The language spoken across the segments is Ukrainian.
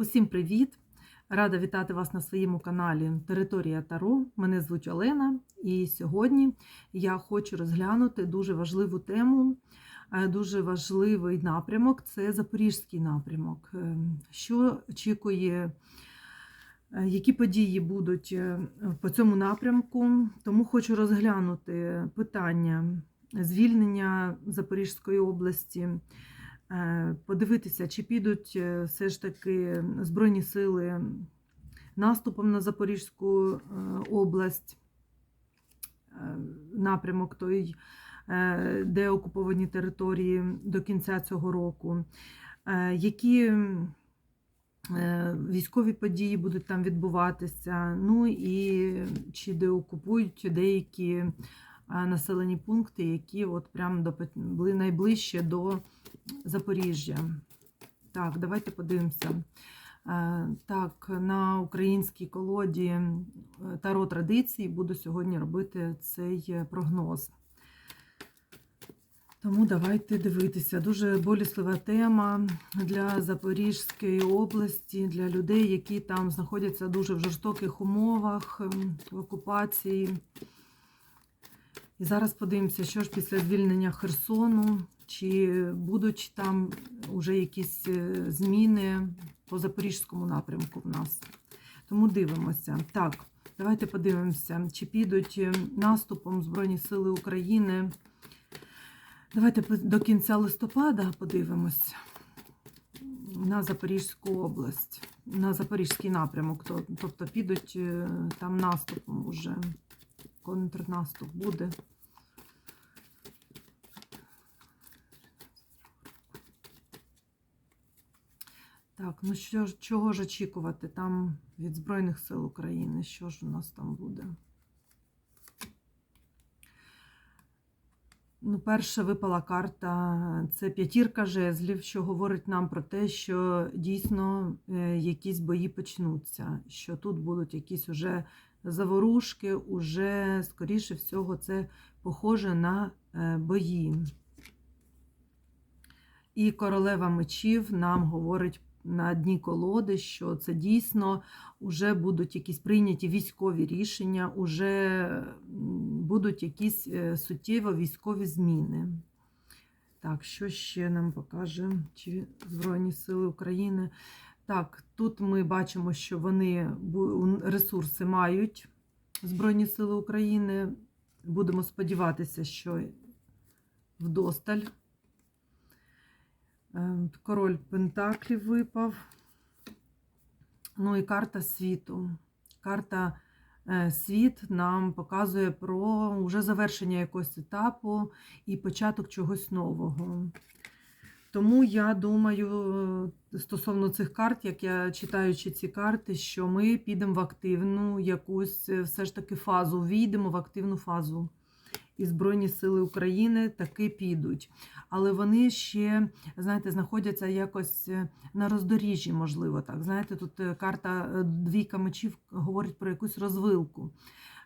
Усім привіт! Рада вітати вас на своєму каналі Територія Таро. Мене звуть Олена, і сьогодні я хочу розглянути дуже важливу тему, е, дуже важливий напрямок це Запорізький напрямок. Е, Що очікує, е, які події будуть по цьому напрямку? Тому хочу розглянути питання звільнення Запорізької області. Е, подивитися, чи підуть е, все ж таки Збройні сили наступом на Запорізьку е, область, напрямок той, де окуповані території до кінця цього року, які військові події будуть там відбуватися, ну і чи деокупують деякі населені пункти, які от прям до, були найближче до Запоріжжя. Так, давайте подивимося. Е, Так, на українській колоді е, Таро традиції буду сьогодні робити цей е, прогноз. Тому давайте дивитися. Дуже боліслива тема для Запорізької області, для людей, які там знаходяться дуже в жорстоких умовах в окупації. І зараз подивимося, що ж після звільнення Херсону, чи будуть там вже якісь е, зміни по запорізькому напрямку в нас. Тому дивимося. Так, давайте подивимося, чи підуть е, наступом Збройні Сили України. Давайте до кінця листопада подивимось на Запорізьку область, на Запорізький напрямок. Тобто підуть е, там наступом уже. Контрнаступ буде. Так, ну що ж, чого ж очікувати там від Збройних сил України? Що ж у нас там буде? Ну, перша випала карта це п'ятірка жезлів, що говорить нам про те, що дійсно е, якісь бої почнуться, що тут будуть якісь уже заворушки, уже, скоріше всього, це похоже на е, бої. І королева мечів нам говорить на дні колоди, що це дійсно вже будуть якісь прийняті військові рішення, уже м, будуть якісь е, суттєво військові зміни. Так, що ще нам покаже чи Збройні Сили України? Так, тут ми бачимо, що вони ресурси мають Збройні Сили України. Будемо сподіватися, що вдосталь. Е, Король Пентаклів випав. Ну і карта світу. Карта е, світ нам показує про вже завершення якогось етапу і початок чогось нового. Тому я думаю, е, стосовно цих карт, як я читаючи ці карти, що ми підемо в активну якусь все ж таки фазу, війдемо в активну фазу. І Збройні Сили України таки підуть. Але вони ще, знаєте, знаходяться якось е, на роздоріжжі, можливо, так. Знаєте, тут е, карта е, двійка мечів говорить про якусь розвилку.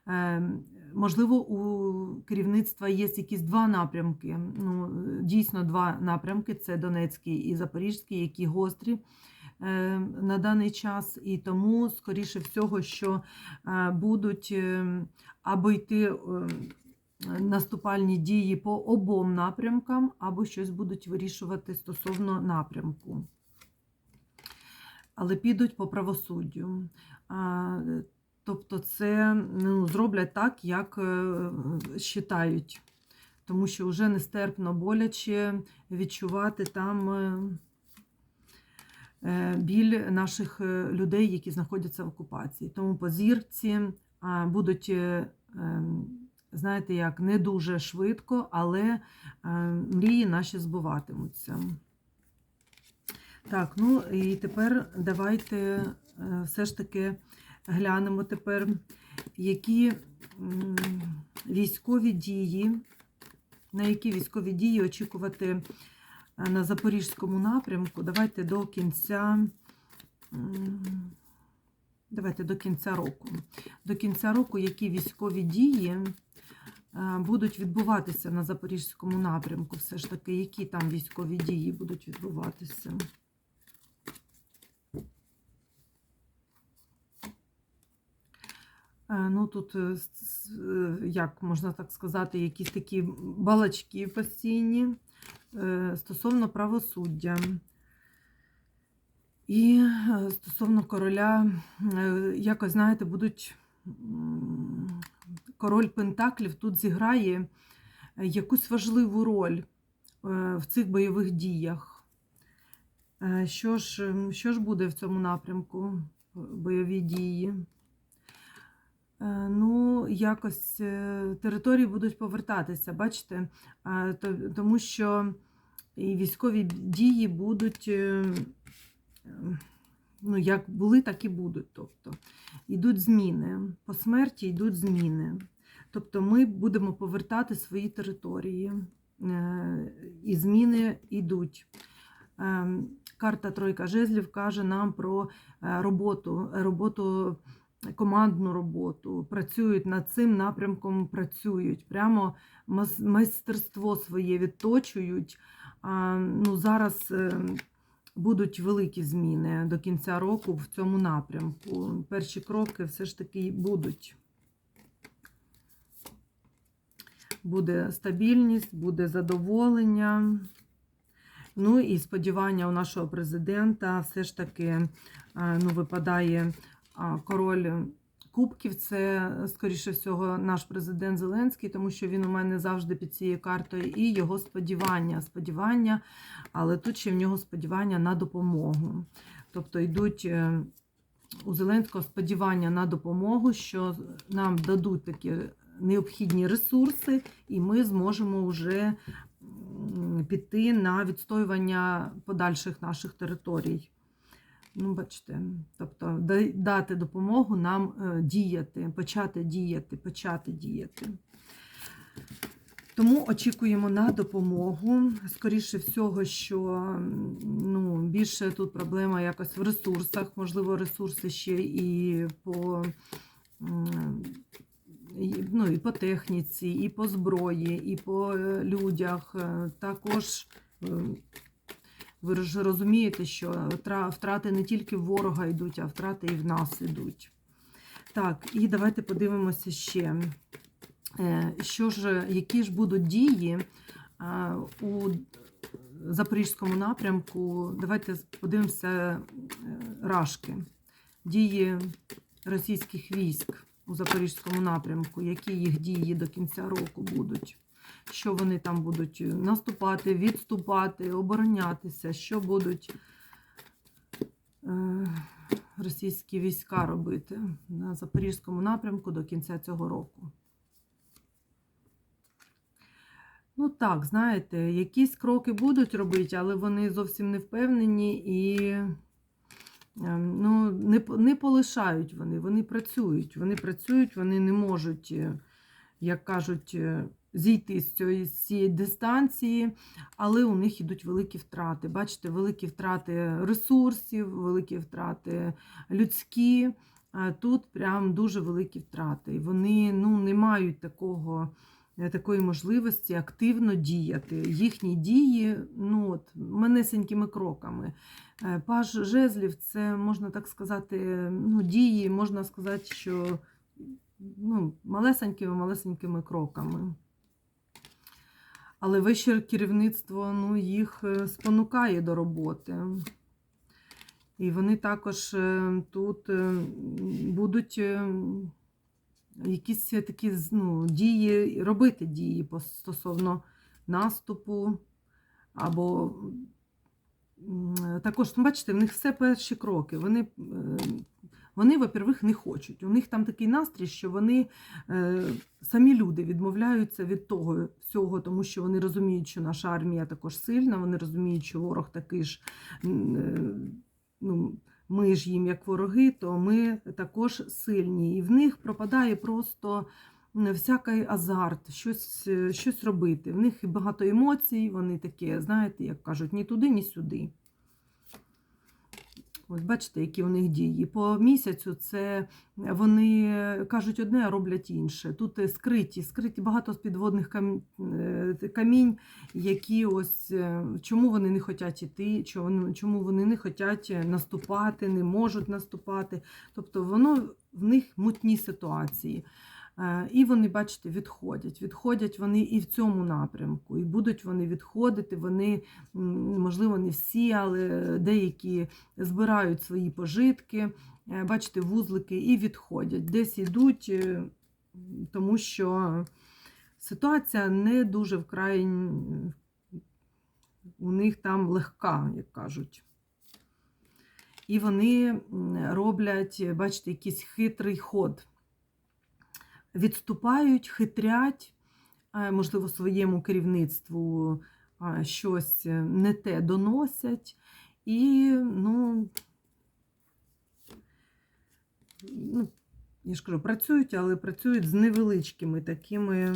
Е, Можливо, у керівництва є якісь два напрямки. Ну, дійсно, два напрямки: це Донецький і Запорізький, які гострі е, на даний час. І тому, скоріше всього, що будуть е, або йти. Е, Наступальні дії по обом напрямкам, або щось будуть вирішувати стосовно напрямку. Але підуть по правосуддю. Тобто, це ну, зроблять так, як вважають. Тому що вже нестерпно боляче відчувати там е, е, біль наших е, людей, які знаходяться в окупації. Тому по зірці будуть, е, ем, знаєте, як не дуже швидко, але е, мрії наші збуватимуться. Так, ну і тепер давайте е, все ж таки глянемо тепер, які військові дії, на які військові дії очікувати е, на Запорізькому напрямку. Давайте до кінця. Давайте до кінця року. До кінця року, які військові дії Е, будуть відбуватися на Запорізькому напрямку, все ж таки, які там військові дії будуть відбуватися. Е, ну, тут, е, як можна так сказати, якісь такі балачки постійні стосовно правосуддя. І стосовно короля, якось, знаєте, будуть король Пентаклів тут зіграє е, якусь важливу роль е, в цих бойових діях. Е, Що ж, що ж буде в цьому напрямку бойові дії? Ну, якось території будуть повертатися, бачите, тому що і військові дії будуть, ну, як були, так і будуть. Тобто, йдуть зміни. По смерті йдуть зміни. Тобто ми будемо повертати свої території, е, і зміни йдуть. Е, Карта Тройка Жезлів каже нам про е, роботу, роботу, командну роботу. Працюють над цим напрямком, працюють. Прямо майстерство своє відточують. Ну, зараз е, будуть великі зміни до кінця року в цьому напрямку. Перші кроки все ж таки будуть. Буде стабільність, буде задоволення. Ну і сподівання у нашого президента все ж таки е, ну, випадає король кубків. Це, скоріше всього, наш президент Зеленський, тому що він у мене завжди під цією картою, і його сподівання. Сподівання, але тут ще в нього сподівання на допомогу. Тобто йдуть е, у Зеленського сподівання на допомогу, що нам дадуть такі необхідні ресурси, і ми зможемо вже піти на відстоювання подальших наших територій. Ну, бачите, тобто дати допомогу нам е, діяти, почати діяти, почати діяти. Тому очікуємо на допомогу. Скоріше всього, що ну, більше тут проблема якось в ресурсах, можливо, ресурси ще і по, ну, і по техніці, і по зброї, і по е, людях. Е, Також ви ж розумієте, що втрати не тільки в ворога йдуть, а втрати і в нас йдуть. Так, і давайте подивимося ще. Е, Що ж, які ж будуть дії е, у Запорізькому напрямку? Давайте подивимося е, рашки. Дії російських військ у Запорізькому напрямку, які їх дії до кінця року будуть? Що вони там будуть наступати, відступати, оборонятися, що будуть е, російські війська робити на Запорізькому напрямку до кінця цього року? Ну так, знаєте, якісь кроки будуть робити, але вони зовсім не впевнені і ем, ну, не, не полишають вони, вони працюють. Вони працюють, вони не можуть, е, як кажуть, е, зійти з цієї, з цієї дистанції, але у них йдуть великі втрати. Бачите, великі втрати ресурсів, великі втрати людські. Тут прям дуже великі втрати. І вони ну, не мають такого е, такої можливості активно діяти. Їхні дії ну, от, манесенькими кроками. Е, Паж жезлів це, можна так сказати, ну, дії, можна сказати, що ну, малесенькими-малесенькими кроками. Але вище керівництво ну, їх е, спонукає до роботи. І вони також е, тут е, будуть якісь такі ну, дії, робити дії стосовно наступу. Або також, ну, бачите, в них все перші кроки. Вони, вони во-первых, не хочуть. У них там такий настрій, що вони е, самі люди відмовляються від того всього, тому що вони розуміють, що наша армія також сильна, вони розуміють, що ворог такий ж. е, Ну, ми ж їм як вороги, то ми також сильні. І в них пропадає просто всякий азарт, щось, щось робити. В них багато емоцій, вони такі, знаєте, як кажуть, ні туди, ні сюди. Ось бачите, які у них дії. По місяцю це вони кажуть одне, а роблять інше. Тут е, скриті, скриті багато з підводних е, камінь, які ось е, чому вони не хочуть іти, чому вони не хочуть наступати, не можуть наступати. Тобто воно в них мутні ситуації. Е, І вони, бачите, відходять. Відходять вони і в цьому напрямку, і будуть вони відходити. Вони, можливо, не всі, але деякі збирають свої пожитки, е, бачите, вузлики і відходять. Десь йдуть, е, тому що ситуація не дуже вкрай у них там легка, як кажуть. І вони роблять, бачите, якийсь хитрий ход. Відступають, хитрять, е, можливо, своєму керівництву щось не те доносять. І, ну, ну, я ж кажу, працюють, але працюють з невеличкими такими.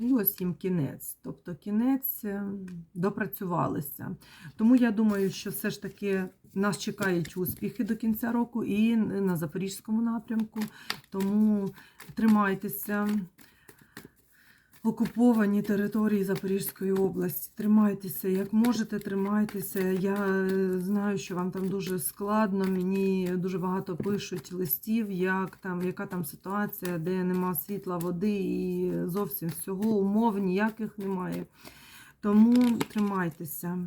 І ось їм кінець. Тобто кінець е, допрацювалися. Тому я думаю, що все ж таки нас чекають успіхи до кінця року і на Запорізькому напрямку. Тому тримайтеся. Окуповані території Запорізької області. Тримайтеся, як можете, тримайтеся. Я е, знаю, що вам там дуже складно. Мені дуже багато пишуть листів, як там, яка там ситуація, де нема світла, води і зовсім всього, умов ніяких немає. Тому тримайтеся.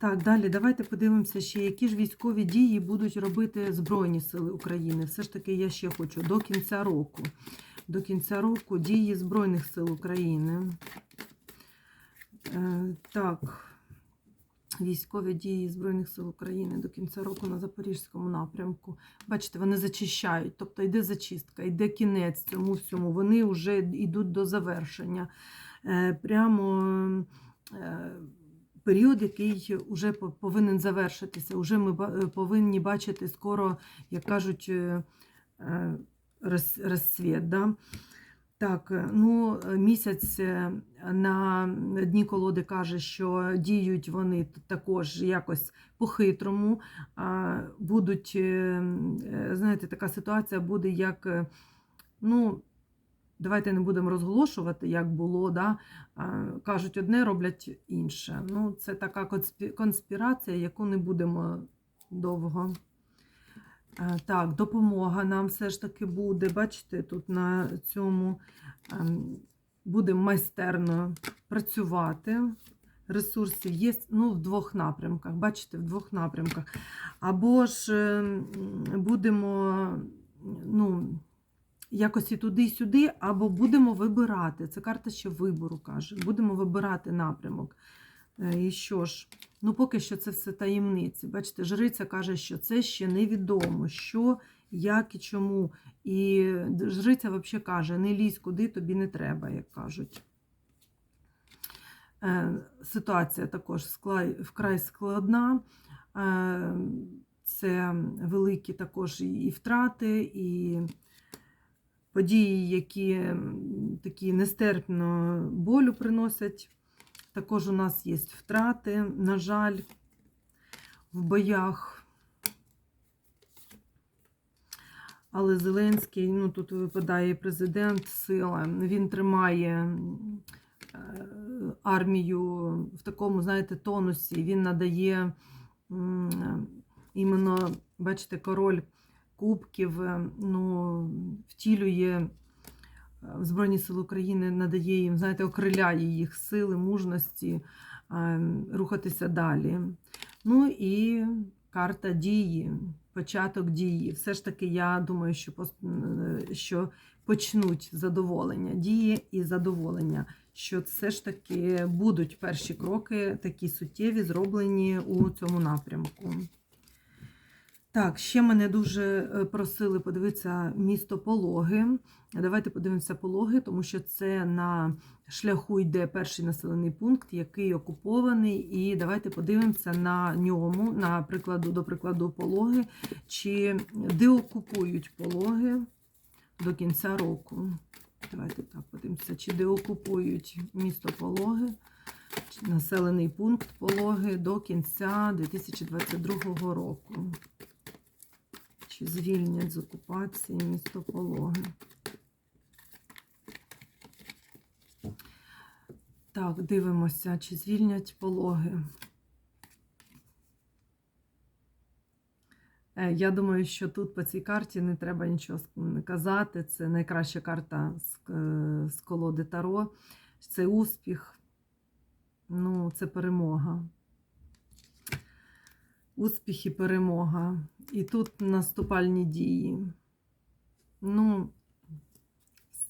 Так, далі давайте подивимося ще, які ж військові дії будуть робити Збройні Сили України. Все ж таки, я ще хочу до кінця року. До кінця року дії Збройних сил України. Е, так, військові дії Збройних сил України до кінця року на Запорізькому напрямку. Бачите, вони зачищають, тобто йде зачистка, йде кінець цьому всьому. Вони вже йдуть до завершення. Е, прямо е, період, який вже повинен завершитися. Уже ми повинні бачити скоро, як кажуть, розсвіт. Да? Так, е, ну місяць е, на дні колоди каже, що діють вони також якось по-хитрому. Будуть, знаєте, така ситуація буде, як, е, ну, давайте не будемо розголошувати, як було. Да? Кажуть одне, роблять інше. Ну, це така конспірація, яку не будемо довго. Так, допомога нам все ж таки буде. Бачите, тут на цьому ем, будемо майстерно працювати. Ресурсів є ну, в двох напрямках. Бачите, в двох напрямках. Або ж ем, будемо ну, якось і туди, і сюди, або будемо вибирати. Це карта ще вибору каже. Будемо вибирати напрямок. Е, І що ж, ну поки що це все таємниці. Бачите, жриця каже, що це ще невідомо, що, як і чому. І жриця взагалі каже, не лізь куди тобі не треба, як кажуть. Е, Ситуація також вкрай складна. Е, Це великі також і і втрати, і події, які такі нестерпно болю приносять. Також у нас є втрати, на жаль, в боях. Але Зеленський, ну тут випадає президент, сила, він тримає е, армію в такому, знаєте, тонусі. Він надає іменно, бачите, король кубків, е, ну, втілює Збройні Сили України надає їм, знаєте, окриляє їх сили, мужності рухатися далі. Ну і карта дії, початок дії. Все ж таки, я думаю, що, е, що почнуть задоволення, дії і задоволення. Що все ж таки будуть перші кроки такі суттєві, зроблені у цьому напрямку. Так, ще мене дуже е, просили подивитися місто Пологи. Давайте подивимося Пологи, тому що це на шляху йде перший населений пункт, який окупований. І давайте подивимося на ньому, на прикладу, до прикладу, Пологи, чи деокупують Пологи до кінця року. Давайте так подивимося, чи деокупують місто Пологи населений пункт пологи до кінця 2022 року. Звільнять з окупації місто Пологи? Так, дивимося, чи звільнять пологи. Е, Я думаю, що тут по цій карті не треба нічого казати. Це найкраща карта е, з колоди Таро. Це успіх. Ну, це перемога. Успіх і перемога. І тут наступальні дії. Ну,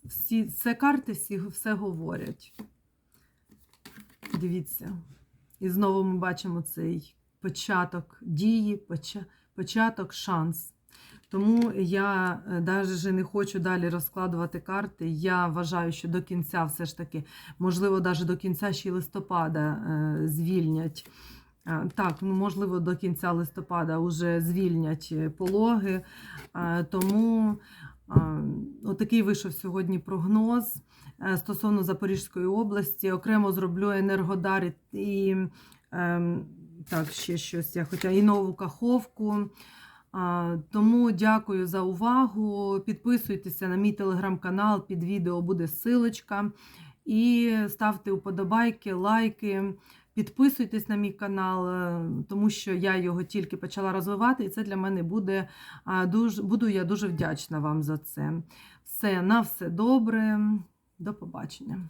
всі, це карти всі все говорять. Дивіться. І знову ми бачимо цей початок дії, початок шанс. Тому я навіть не хочу далі розкладувати карти. Я вважаю, що до кінця все ж таки, можливо, навіть до кінця ще й листопада е, звільнять. Е, Так, ну можливо, до кінця листопада вже звільнять е, пологи. Е, Тому отакий вийшов сьогодні прогноз стосовно Запорізької області. Окремо зроблю енергодар і ем, так, ще щось я хотіла, і нову каховку. Тому дякую за увагу. Підписуйтеся на мій телеграм-канал, під відео буде силочка. І ставте вподобайки, лайки. Підписуйтесь на мій канал, е, тому що я його тільки почала розвивати, і це для мене буде дуже, буду я дуже вдячна вам за це. Все, на все добре. До побачення.